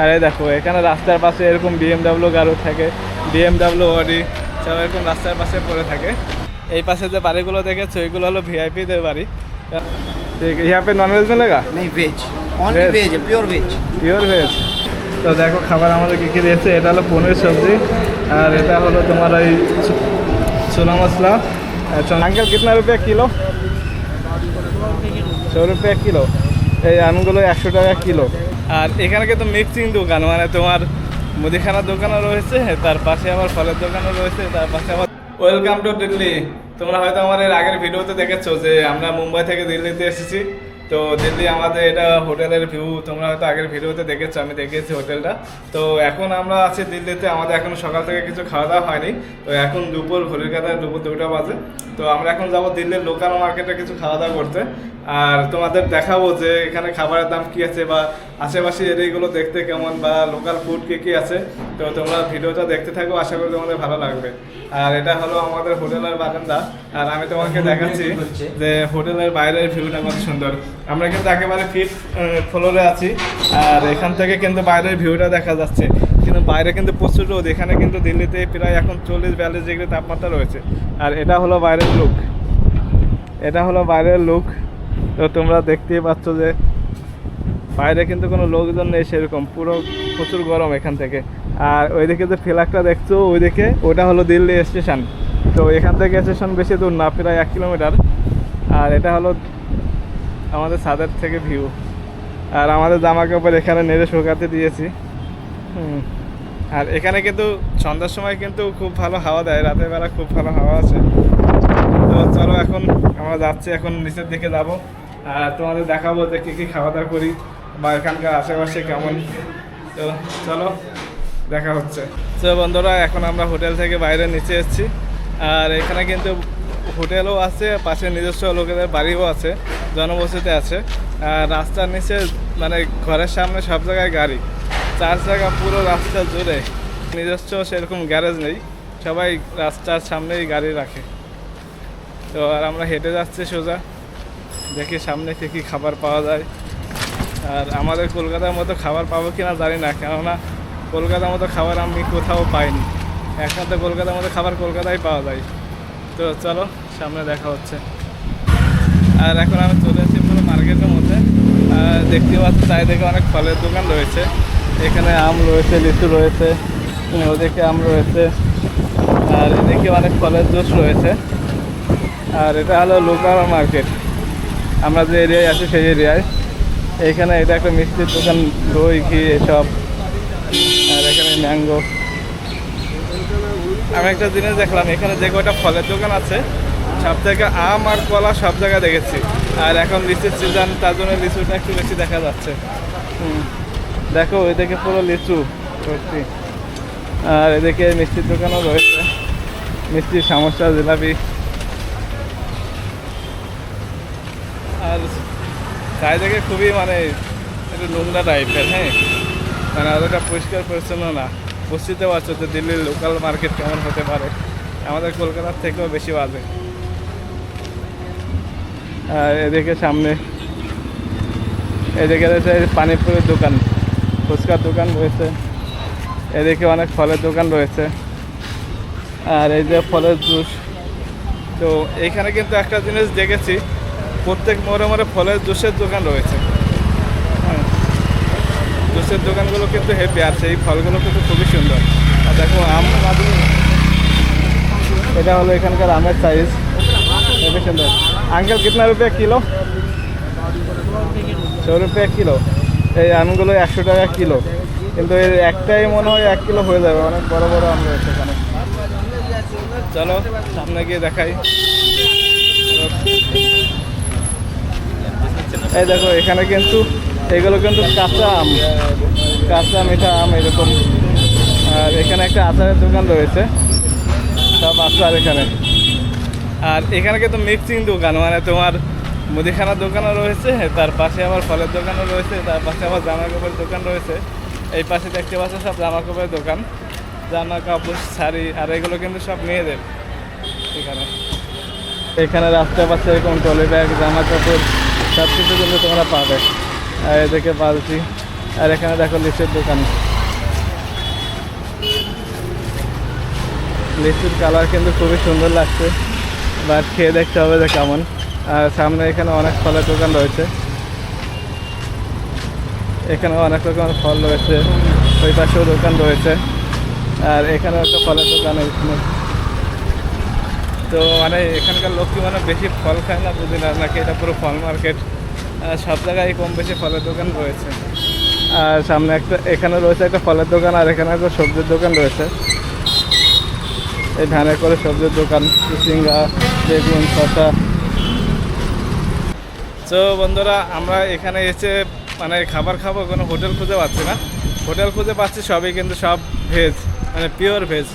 আরে দেখো এখানে রাস্তার পাশে এরকম বিএমডাব্লিউ গাড়ি থাকে। বিএমডাব্লিউ অডি সব এরকম রাস্তার পাশে পড়ে থাকে। এই পাশে যে বাড়িগুলো দেখে এইগুলো হলো ভিআইপিদের বাড়ি। ঠিক ইয়া পে নন ভেজ मिलेगा নেই veg only veg pure veg pure veg তো দেখো খাবার আমাদের কি কি দিয়েছে? এটা হলো পনির সবজি আর এটা হলো তোমার ওই চুনা মশলা। আচ্ছা আঙ্কেল কিতনা রুপিয়া কিলো? ছ রুপিয়া কিলো। এই আমগুলো একশো টাকা কিলো। আর এখানে কিন্তু মিক্সিং দোকান মানে তোমার মুদিখানার দোকানও রয়েছে, তার পাশে আবার ফলের দোকানও রয়েছে, তার পাশে আবার ওয়েলকাম টু দিল্লি তোমরা হয়তো আমার এর আগের ভিডিওতে দেখেছ যে আমরা মুম্বাই থেকে দিল্লিতে এসেছি। তো দিল্লি আমাদের এটা হোটেলের ভিউ তোমরা হয়তো আগের ভিডিওতে দেখেছ, আমি দেখেছি হোটেলটা। তো এখন আমরা আছি দিল্লিতে, আমাদের এখন সকাল থেকে কিছু খাওয়া দাওয়া হয়নি। তো এখন দুপুর, ঘড়ির কাটায় দুপুর দুটা বাজে। তো আমরা এখন যাব দিল্লির লোকাল মার্কেটে কিছু খাওয়া দাওয়া করতে। আর তোমাদের দেখাবো যে এখানে খাবারের দাম কি আছে বা আশেপাশে এরিয়াগুলো দেখতে কেমন বা লোকাল ফুড কি কি আছে। তো তোমরা ভিডিওটা দেখতে থাকো আশা করি তোমাদের ভালো লাগবে। আর এটা হলো আমাদের হোটেলের বারান্দা। আর আমি তোমাকে দেখাচ্ছি যে হোটেলের বাইরের ভিউটা কত সুন্দর। আমরা কিন্তু একেবারে ফিট ফ্লোরে আছি। আর এখান থেকে কিন্তু বাইরের ভিউটা দেখা যাচ্ছে। কিন্তু বাইরে কিন্তু প্রচুর রোদ। এখানে কিন্তু দিল্লিতে প্রায় এখন চল্লিশ বিয়াল্লিশ ডিগ্রি তাপমাত্রা রয়েছে। আর এটা হলো বাইরের লুক এটা হলো বাইরের লুক তো তোমরা দেখতেই পাচ্ছ যে বাইরে কিন্তু কোনো লোকজন নেই সেরকম, পুরো প্রচুর গরম এখান থেকে। আর ওইদিকে যে ফ্ল্যাগটা দেখছ, ওইদিকে ওটা হলো দিল্লি স্টেশন। তো এখান থেকে স্টেশন বেশি দূর না, প্রায় এক কিলোমিটার। আর এটা হলো আমাদের ছাদের থেকে ভিউ। আর আমাদের জামা কাপড় এখানে নেড়ে শুকাতে দিয়েছি। আর এখানে কিন্তু সন্ধ্যার সময় কিন্তু খুব ভালো হাওয়া দেয়, রাতের বেলা খুব ভালো হাওয়া আছে। তো চলো এখন আমরা যাচ্ছি, এখন নিচের দিকে যাব। তোমাদের দেখাবো যে কী কী খাওয়া দাওয়া করি, বা এখানকার আশেপাশে কেমন। তো চলো, দেখা হচ্ছে। তো বন্ধুরা, এখন আমরা হোটেল থেকে বাইরে নিচে এসেছি। আর এখানে কিন্তু হোটেলও আছে, পাশে নিজস্ব লোকেদের বাড়িও আছে, জনবসতি আছে। আর রাস্তার নিচে মানে ঘরের সামনে সব জায়গায় গাড়ি। চার জায়গা পুরো রাস্তা জুড়ে। নিজস্ব সেরকম গ্যারেজ নেই, সবাই রাস্তার সামনেই গাড়ি রাখে। তো আর আমরা হেঁটে যাচ্ছি সোজা। দেখি সামনে কী কী খাবার পাওয়া যায়। আর আমাদের কলকাতার মতো খাবার পাবো কিনা জানি না, কেননা কলকাতার মতো খাবার আমি কোথাও পাইনি। একমাত্র কলকাতার মতো খাবার কলকাতায় পাওয়া যায়। তো চলো, সামনে দেখা হচ্ছে। আর এখন আমি চলে এসেছি পুরো মার্কেটের মধ্যে। দেখতে পাচ্ছি, চারিদিকে অনেক ফলের দোকান রয়েছে। এখানে আম রয়েছে, লিচু রয়েছে, ওদিকে আম রয়েছে, আর এদিকে অনেক ফলের জুস রয়েছে। আর এটা হলো লোকাল মার্কেট। আমরা যে এরিয়ায় আছি সেই এরিয়ায়। এইখানে এটা একটা মিষ্টির দোকান, দই, ঘি এসব। আর এখানে ম্যাঙ্গো। আমি একটা জিনিস দেখলাম, এখানে যে কয়টা ফলের দোকান আছে, সব থেকে আম আর কলা সব জায়গায় দেখেছি। আর এখন লিচুর সিজন, তার জন্য লিচুটা একটু বেশি দেখা যাচ্ছে। দেখো ওইদিকে পুরো লিচু, সত্যি। আর এদিকে মিষ্টির দোকানও রয়েছে। মিষ্টির সমস্যা, জিলাপি আর চারিদিকে খুবই মানে একটু নোংরা টাইপের হ্যাঁ? মানে অতটা পরিষ্কার, পরিচ্ছন্ন না। বুঝতে পারছ যে দিল্লির লোকাল মার্কেট কেমন হতে পারে। আমাদের কলকাতার থেকেও বেশি বাজে। আর এদিকে সামনে, এদিকে রয়েছে পানিপুরের দোকান। ফুচকার দোকান রয়েছে। এদিকে অনেক ফলের দোকান রয়েছে। আর এই যে ফলের জুস। তো এইখানে কিন্তু একটা জিনিস দেখেছি প্রত্যেক মোড়ে মোড়ে ফলের জুসের দোকান রয়েছে। হ্যাঁ। জুসের দোকানগুলো কিন্তু হেপি আর সেই ফলগুলো কিন্তু খুবই সুন্দর। আর দেখো, আম এটা হলো এখানকার আমের সাইজ হেভি সুন্দর। আঙ্কেল কিতনা রুপিয়া কিলো? সौ রুপিয়া কিলো। এই আমগুলো একশো টাকা কিলো। কিন্তু এর একটাই মনে হয় এক কিলো হয়ে যাবে। অনেক বড় বড় আম রয়েছে এখানে। চলো, সামনে গিয়ে দেখাই। এই দেখো, এখানে কিন্তু এগুলো কিন্তু কাঁচা আম। কাঁচা মিঠা আম এরকম। আর এখানে একটা আচারের দোকান রয়েছে। সব আচার এখানে। আর এখানে কিন্তু মিক্সিং দোকান মানে তোমার মুদিখানার দোকানও রয়েছে, তার পাশে আবার ফলের দোকানও রয়েছে, তার পাশে আবার জামা কাপড়ের দোকান রয়েছে। এই পাশে দেখতে পাচ্ছ সব জামা কাপড়ের দোকান। জামা কাপড় শাড়ি, আর এগুলো কিন্তু সব মেয়েদের এখানে। এখানে রাস্তার পাশে এরকম টলি ব্যাগ জামা কাপড় সব কিছু কিন্তু তোমরা পাবে। আর এদিকে বালতি। আর এখানে দেখো লিচুর দোকান লিচুর কালার কিন্তু খুবই সুন্দর লাগছে। বাট খেয়ে দেখতে হবে যে কেমন। আর সামনে এখানে অনেক ফলের দোকান রয়েছে। এখানে অনেক রকমের ফল রয়েছে। ওই পাশেও দোকান রয়েছে। আর এখানে একটা ফলের দোকান তো মানে এখানকার লোক কি মানে বেশি ফল খায় না? বুঝি না। নাকি এটা পুরো ফল মার্কেট? সব জায়গায় কম বেশি ফলের দোকান রয়েছে। আর সামনে একটা, এখানে রয়েছে একটা ফলের দোকান, আর এখানে একটা সবজির দোকান রয়েছে। এই ধানে করে সবজির দোকান চিচিঙ্গা বেগুন, শসা। তো বন্ধুরা, আমরা এখানে এসে মানে খাবার খাব, কোনো হোটেল খুঁজে পাচ্ছি না। হোটেল খুঁজে পাচ্ছি সবই, কিন্তু সব ভেজ মানে পিওর ভেজ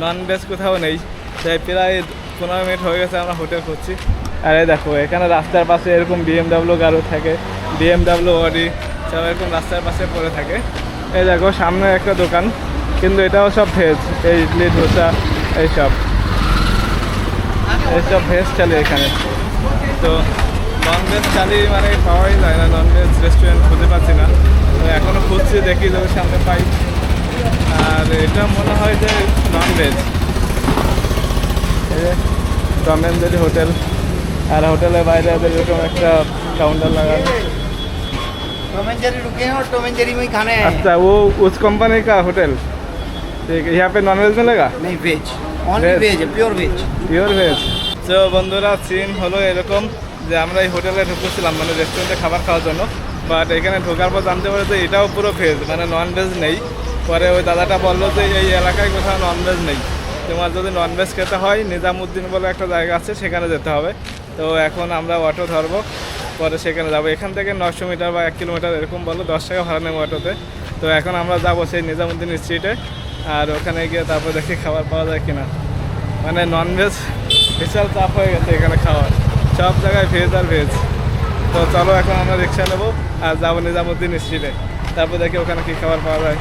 নন ভেজ কোথাও নেই। তাই প্রায় পনেরো মিনিট হয়ে গেছে, আমরা হোটেল খুঁজছি। আর এই দেখো, এখানে রাস্তার পাশে এরকম বিএমডাব্লিউ গাড়ি থাকে বিএমডাব্লিউ অডি সব এরকম রাস্তার পাশে পড়ে থাকে। এই দেখো, সামনে একটা দোকান, কিন্তু এটাও সব ভেজ, এই ইডলি, ধোসা এইসব এইসব ভেজ চলে এখানে। তো নন ভেজ চালি মানে পাওয়াই যায় না নন ভেজ রেস্টুরেন্ট খুঁজে পাচ্ছি না। তো এখনও খুঁজছি, দেখি যদি সামনে পাই। আর এটা মনে হয় যে নন টমেনজলি হোটেল আর হোটেলের বাইরে এরকম একটা কাউন্টার লাগানো। अच्छा ও उस কোম্পানি আচ্ছা, কা হোটেল ठीक है यहाँ पे नॉन वेज मिलेगा नहीं veg only veg pure veg তো বন্ধুরা সিন হলো এরকম যে আমরা এই হোটেলে ঢুকেছিলাম মানে রেস্টুরেন্টে খাবার খাওয়ার জন্য। বাট এখানে ঢোকার পর জানতে পারে যে এটাও পুরো ভেজ মানে নন ভেজ নেই। পরে ওই দাদাটা বলল যে এই এলাকায় কোথাও নন ভেজ নেই। তোমার যদি নন ভেজ খেতে হয়, নিজামুদ্দিন বলে একটা জায়গা আছে, সেখানে যেতে হবে। তো এখন আমরা অটো ধরবো, পরে সেখানে যাব। এখান থেকে নশো মিটার বা এক কিলোমিটার এরকম বলো দশ টাকা ভাড়া নেব অটোতে। তো এখন আমরা যাব সেই নিজামুদ্দিন স্ট্রিটে আর ওখানে গিয়ে তারপর দেখি খাবার পাওয়া যায় কিনা। মানে ননভেজ বিশাল চাপ হয়ে গেছে এখানে খাওয়ার। সব জায়গায় ভেজ আর ভেজ তো চলো এখন আমরা রিক্সা নেব, আর যাব নিজামুদ্দিন স্ট্রিটে তারপর দেখি ওখানে কী খাবার পাওয়া যায়।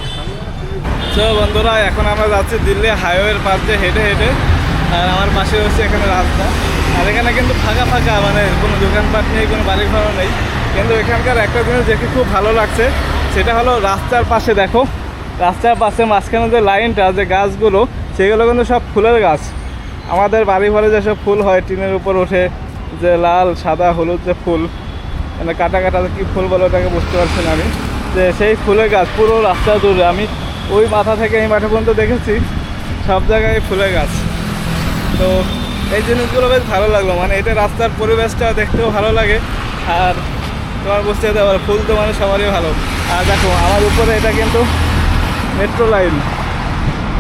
তো বন্ধুরা, এখন আমরা যাচ্ছি দিল্লি হাইওয়ের পাশ দিয়ে হেঁটে হেঁটে, আর আমার পাশে হচ্ছে এখানে রাস্তা। আর এখানে কিন্তু ফাঁকা ফাঁকা মানে কোনো দোকানপাট নেই, কোনো বাড়ি ঘরও নেই। কিন্তু এখানকার একটা জিনিস দেখে খুব ভালো লাগছে, সেটা হলো রাস্তার পাশে দেখো, রাস্তার পাশে মাঝখানে যে লাইনটা, যে গাছগুলো, সেগুলো কিন্তু সব ফুলের গাছ। আমাদের বাড়ি ঘরে যেসব ফুল হয়, টিনের উপর ওঠে, যে লাল, সাদা, হলুদ যে ফুল মানে কাটা কাটা কী ফুল বলে ওটাকে বুঝতে পারছি না আমি। যে সেই ফুলের গাছ পুরো রাস্তা জুড়ে, আমি ওই মাথা থেকে এই মাঠে পর্যন্ত দেখেছি। সব জায়গায় ফুলের গাছ। তো এই জিনিসগুলো বেশ ভালো লাগল। মানে এটা রাস্তার পরিবেশটা দেখতেও ভালো লাগে। আর তোমার বুঝতে যেতে পারো, ফুল তো মানে সবারই ভালো। আর দেখো, আমার উপরে এটা কিন্তু মেট্রো লাইন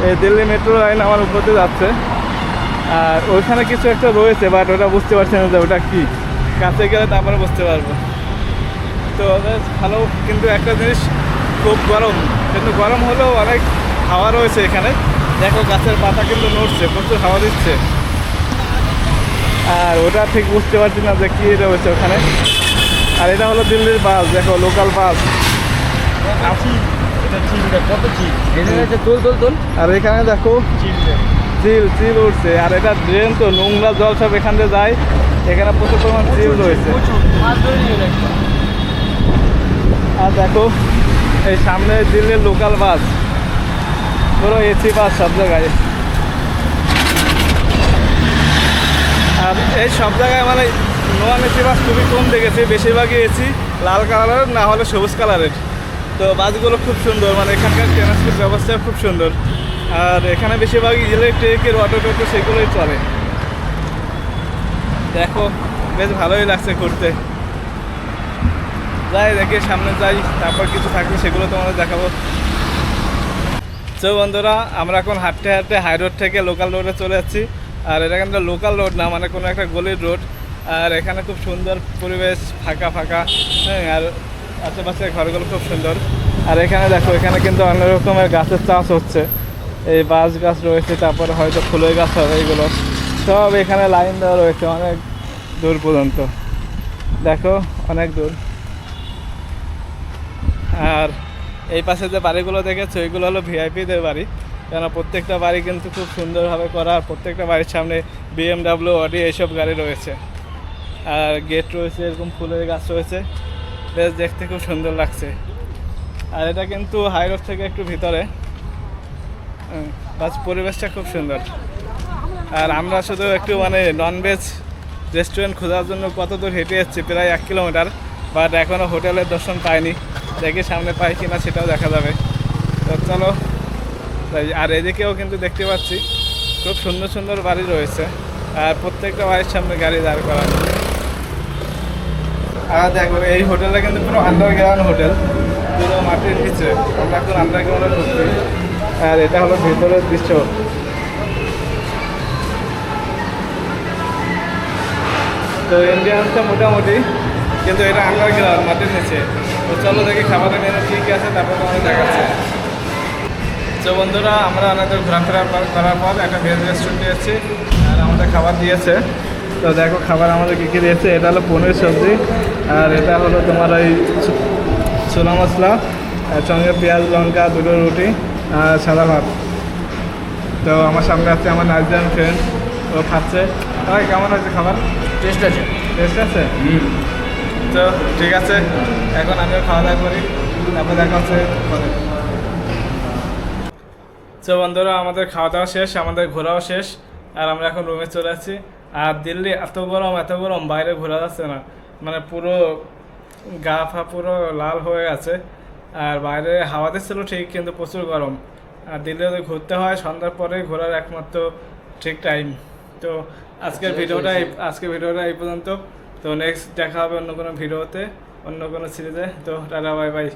এই দিল্লি মেট্রো লাইন আমার উপর দিয়ে যাচ্ছে। আর ওইখানে কিছু একটা রয়েছে বাট ওটা বুঝতে পারছি না যে ওটা কী। কাছে গেলে তারপরে বুঝতে পারব। তো ভালো কিন্তু একটা জিনিস, খুব গরম। কিন্তু গরম হলেও অনেক হাওয়া রয়েছে এখানে। দেখো গাছের পাতা কিন্তু নড়ছে প্রচুর হাওয়া দিচ্ছে। আর ওটা ঠিক বুঝতে পারছি না যে কী রয়েছে ওখানে। আর এটা হলো দিল্লির বাস দেখো লোকাল বাস। আর এখানে দেখো চিল চিল উঠছে। আর এটা ড্রেন তো নোংরা জল সব এখান দিয়ে যায়। এখানে প্রচুর পরিমাণ চিল রয়েছে। আর দেখো এই সামনে দিল্লির লোকাল বাস পুরো এসি বাস সব জায়গায়। আর এই সব জায়গায় মানে নন এসি বাস খুবই কম দেখেছি, বেশিরভাগই এসি লাল কালারের না হলে সবুজ কালারের তো বাসগুলো খুব সুন্দর মানে এখানকার ট্রান্সপোর্ট ব্যবস্থা খুব সুন্দর। আর এখানে বেশিরভাগই ইলেকট্রিকের অটো টোটো সেগুলোই চলে। দেখো, বেশ ভালোই লাগছে ঘুরতে। যাই, দেখে সামনে যাই, তারপর কিছু থাকলে সেগুলো তোমাদের দেখাবো। তো বন্ধুরা, আমরা এখন হাঁটতে হাঁটতে হাই রোড থেকে লোকাল রোডে চলে যাচ্ছি। আর এটা কিন্তু লোকাল রোড না মানে কোনো একটা গলির রোড আর এখানে খুব সুন্দর পরিবেশ, ফাঁকা ফাঁকা। হ্যাঁ আর আশেপাশে ঘরগুলো খুব সুন্দর। আর এখানে দেখো, এখানে কিন্তু অনেক রকমের গাছের চাষ হচ্ছে। এই বাঁশ গাছ রয়েছে, তারপরে হয়তো ফুলের গাছ হবে এইগুলো সব এখানে লাইন দেওয়া রয়েছে, অনেক দূর পর্যন্ত। দেখো, অনেক দূর। আর এই পাশে যে বাড়িগুলো দেখেছ ওইগুলো হলো ভিআইপিদের বাড়ি। কেন প্রত্যেকটা বাড়ি কিন্তু খুব সুন্দরভাবে করা, আর প্রত্যেকটা বাড়ির সামনে বিএমডাব্লিউ অডি এইসব গাড়ি রয়েছে। আর গেট রয়েছে, এরকম ফুলের গাছ রয়েছে। বেশ দেখতে খুব সুন্দর লাগছে। আর এটা কিন্তু হাই রোড থেকে একটু ভিতরে। বাস পরিবেশটা খুব সুন্দর। আর আমরা শুধু একটু মানে ননভেজ রেস্টুরেন্ট খোঁজার জন্য কত দূর হেঁটে যাচ্ছি প্রায় এক কিলোমিটার। বাট এখনও হোটেলের দর্শন পাইনি। দেখি সামনে পাই কিনা সেটাও দেখা যাবে। তো চলো আর এদিকেও কিন্তু দেখতে পাচ্ছি, খুব সুন্দর সুন্দর বাড়ি রয়েছে। আর প্রত্যেকটা বাড়ির সামনে গাড়ি দাঁড় করানো। আর দেখো, এই হোটেলটা কিন্তু পুরো আন্ডারগ্রাউন্ড হোটেল, পুরো মাটির নিচে। আমরা এখন আন্ডারগ্রাউন্ডে ঢুকছি। আর এটা হলো ভেতরের দৃশ্য। তো ইন্ডিয়ানসটা মোটামুটি কিন্তু এটা আন্ডারগ্রাউন্ড মাটির নিচে। তো চলো দেখি খাবারের মেনু কী কী আছে তারপর তোমাদের দেখাচ্ছে। তো বন্ধুরা আমরা অনেকদের ঘোরাফেরা করার পর একটা ভেজ রেস্টুরেন্টে এসেছি আর আমাদের খাবার দিয়েছে। তো দেখো খাবার আমাদের কী কী দিয়েছে এটা হলো পনির সবজি আর এটা হলো তোমার ওই ছোলা মশলা আর সঙ্গে পেঁয়াজ লঙ্কা দুটো রুটি আর সাদা ভাত। তো আমার সামনে আছে আমার নাইজেরিয়ান ফ্রেন্ড ও খাচ্ছে। ভাই কেমন আছে খাবার? টেস্ট আছে। টেস্ট আছে? তো ঠিক আছে এখন আমিও খাওয়া দাওয়া করি তারপর দেখা হচ্ছে তো বন্ধুরা আমাদের খাওয়া দাওয়া শেষ আমাদের ঘোরাও শেষ আর আমরা এখন রুমে চলে আসছি। আর দিল্লি এত গরম এত গরম বাইরে ঘোরা যাচ্ছে না। মানে পুরো গা ফা পুরো লাল হয়ে গেছে আর বাইরে হাওয়া দিচ্ছিল ঠিক কিন্তু প্রচুর গরম। আর দিল্লিতে ঘুরতে হয় সন্ধ্যার পরে ঘোরার একমাত্র ঠিক টাইম তো আজকের ভিডিওটা আজকের ভিডিওটা এই পর্যন্ত। তো নেক্সট দেখা হবে অন্য কোনো ভিডিওতে অন্য কোনো সিরিজে তো টাটা বাই বাই